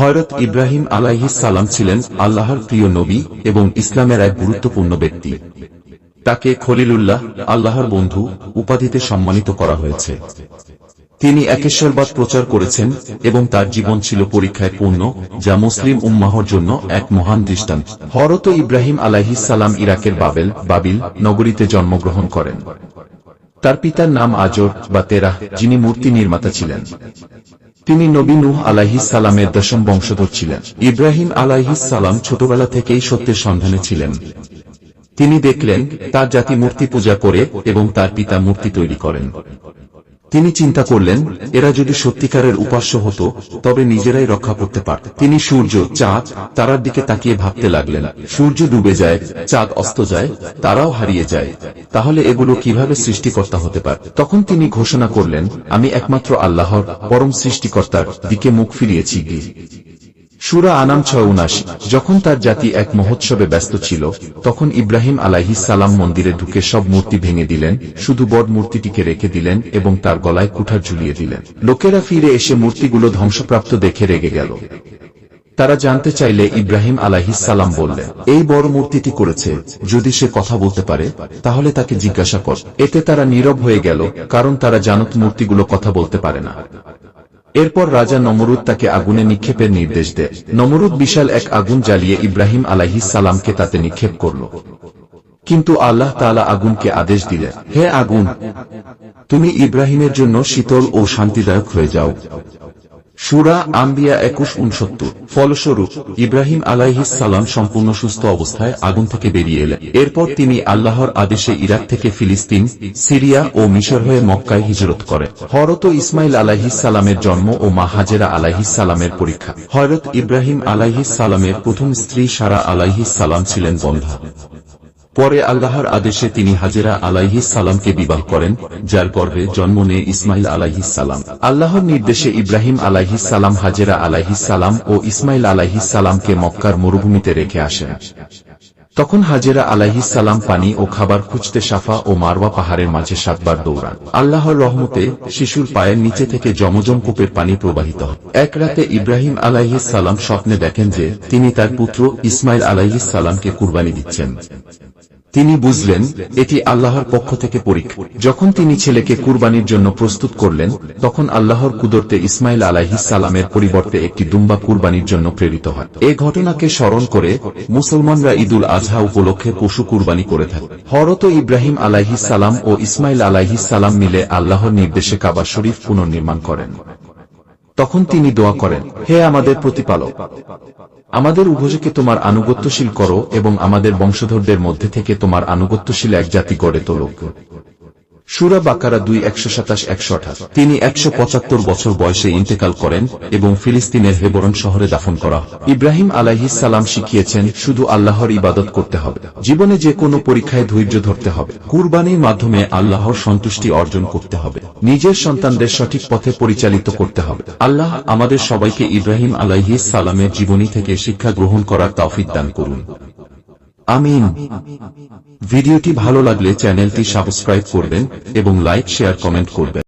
হয়রত ইব্রাহিম সালাম ছিলেন আল্লাহর প্রিয় নবী এবং ইসলামের এক গুরুত্বপূর্ণ ব্যক্তি। তাকে খলিলুল্লাহ, আল্লাহর বন্ধু, উপাধিতে সম্মানিত করা হয়েছে। তিনি একেশ্বরবাদ প্রচার করেছেন এবং তার জীবন ছিল পরীক্ষায় পূর্ণ, যা মুসলিম উম্মাহর জন্য এক মহান দৃষ্টান্ত। হরত ইব্রাহিম আলাইহিস সালাম ইরাকের বাবেল, বাবিল নগরীতে জন্মগ্রহণ করেন। তার পিতার নাম আজর বা তেরাহ, যিনি মূর্তি নির্মাতা ছিলেন। তিনি নবী নূহ সালামের দশম বংশধর ছিলেন। ইব্রাহিম আলাইহিস সালাম ছোটবেলা থেকেই সত্যের সন্ধানে ছিলেন। তিনি দেখলেন তার জাতি মূর্তি পূজা করে এবং তার পিতা মূর্তি তৈরি করেন। তিনি চিন্তা করলেন, এরা যদি সত্যিকারের উপাস্য হতো, তবে নিজেরাই রক্ষা করতে পারত। তিনি সূর্য, চাঁদ, তারার দিকে তাকিয়ে ভাবতে লাগলেন। সূর্য ডুবে যায়, চাঁদ অস্ত যায়, তারাও হারিয়ে যায়। তাহলে এগুলো কীভাবে সৃষ্টিকর্তা হতে পারে? তখন তিনি ঘোষণা করলেন, আমি একমাত্র আল্লাহর, পরম সৃষ্টিকর্তার দিকে মুখ ফিরিয়েছি। সুরা আনাম ছয় উনাশি, যখন তার জাতি এক মহোৎসবে ব্যস্ত ছিল, তখন ইব্রাহিম আলাইহিস সালাম মন্দিরে ঢুকে সব মূর্তি ভেঙে দিলেন, শুধু বড় মূর্তিটিকে রেখে দিলেন এবং তার গলায় কুঠার ঝুলিয়ে দিলেন। লোকেরা ফিরে এসে মূর্তিগুলো ধ্বংসপ্রাপ্ত দেখে রেগে গেল। তারা জানতে চাইলে ইব্রাহিম সালাম বললেন, এই বড় মূর্তিটি করেছে, যদি সে কথা বলতে পারে, তাহলে তাকে জিজ্ঞাসা কর। এতে তারা নীরব হয়ে গেল, কারণ তারা জানত মূর্তিগুলো কথা বলতে পারে না। এরপর রাজা নমরুদ তাকে আগুনে নিক্ষেপের নির্দেশ দেয়। নমরুদ বিশাল এক আগুন জ্বালিয়ে ইব্রাহিম আলাহি সালামকে তাতে নিক্ষেপ করল। কিন্তু আল্লাহ তালা আগুনকে আদেশ দিলেন, হে আগুন, তুমি ইব্রাহিমের জন্য শীতল ও শান্তিদায়ক হয়ে যাও। সুরা আম্বিয়া একুশ উনসত্তর ফলস্বরূপ, ইব্রাহিম আলাইহিস সালাম সম্পূর্ণ সুস্থ অবস্থায় আগুন থেকে বেরিয়ে এলেন। এরপর তিনি আল্লাহর আদেশে ইরাক থেকে ফিলিস্তিন, সিরিয়া ও মিশর হয়ে মক্কায় হিজরত করে হরত ইসমাইল আলাইহিস সালামের জন্ম ও মা হাজেরা আলাইহিস সালামের পরীক্ষা। হরত ইব্রাহিম আলাইহিস সালামের প্রথম স্ত্রী সারা আলাইহিস সালাম ছিলেন বন্ধা। পরে আল্লাহর আদেশে তিনি হাজেরা আলাইহিস সালামকে বিবাহ করেন, যার গর্ভে জন্ম নেয় ইসমাইল আলাইহিস সালাম। আল্লাহর নির্দেশে ইব্রাহিম আলাইহিস সালাম হাজেরা আলাইহিস সালাম ও ইসমাইল আলাইহিস সালামকে মক্কার মরুভূমিতে রেখে আসেন। তখন হাজেরা আলাইহিস সালাম পানি ও খাবার খুঁজতে সাফা ও মারওয়া পাহাড়ের মাঝে সাতবার দৌড়ান। আল্লাহর রহমতে শিশুর পায়ের নিচে থেকে জমজম কূপের পানি প্রবাহিত এক রাতে ইব্রাহিম আলাইহিস সালাম স্বপ্নে দেখেন যে তিনি তার পুত্র ইসমাইল আলাইহিস সালামকে কুরবানি দিচ্ছেন। তিনি বুঝলেন, এটি আল্লাহর পক্ষ থেকে পরীক্ষা যখন তিনি ছেলেকে কুরবানির জন্য প্রস্তুত করলেন, তখন আল্লাহর কুদরতে ইসমাইল সালামের পরিবর্তে একটি দুম্বা কুরবানির জন্য প্রেরিত হয়। এ ঘটনাকে স্মরণ করে মুসলমানরা ঈদুল আজহা উপলক্ষে পশু কুরবানি করে থাকে। হরত ইব্রাহিম সালাম ও ইসমাইল সালাম মিলে আল্লাহর নির্দেশে কাবা শরীফ পুনর্নির্মাণ করেন। তখন তিনি দোয়া করেন, হে আমাদের প্রতিপালক, আমাদের উভয়কে তোমার আনুগত্যশীল করো এবং আমাদের বংশধরদের মধ্যে থেকে তোমার আনুগত্যশীল এক জাতি গড়ে তোলো সুরা বাকারা দুই একশো সাতাশ, একশো আঠাশ। তিনি একশো পঁচাত্তর বছর বয়সে ইন্তেকাল করেন এবং ফিলিস্তিনের হেবরন শহরে দাফন করা ইব্রাহিম আলাইহিস সালাম শিখিয়েছেন, শুধু আল্লাহর ইবাদত করতে হবে। জীবনে যে কোনো পরীক্ষায় ধৈর্য ধরতে হবে। কুরবানির মাধ্যমে আল্লাহর সন্তুষ্টি অর্জন করতে হবে। নিজের সন্তানদের সঠিক পথে পরিচালিত করতে হবে। আল্লাহ আমাদের সবাইকে ইব্রাহিম আলাইহিস সালামের জীবনী থেকে শিক্ষা গ্রহণ করার তৌফিক দান করুন। আমিন। ভিডিওটি ভালো লাগলে চ্যানেলটি সাবস্ক্রাইব করবেন এবং লাইক শেয়ার কমেন্ট করবেন।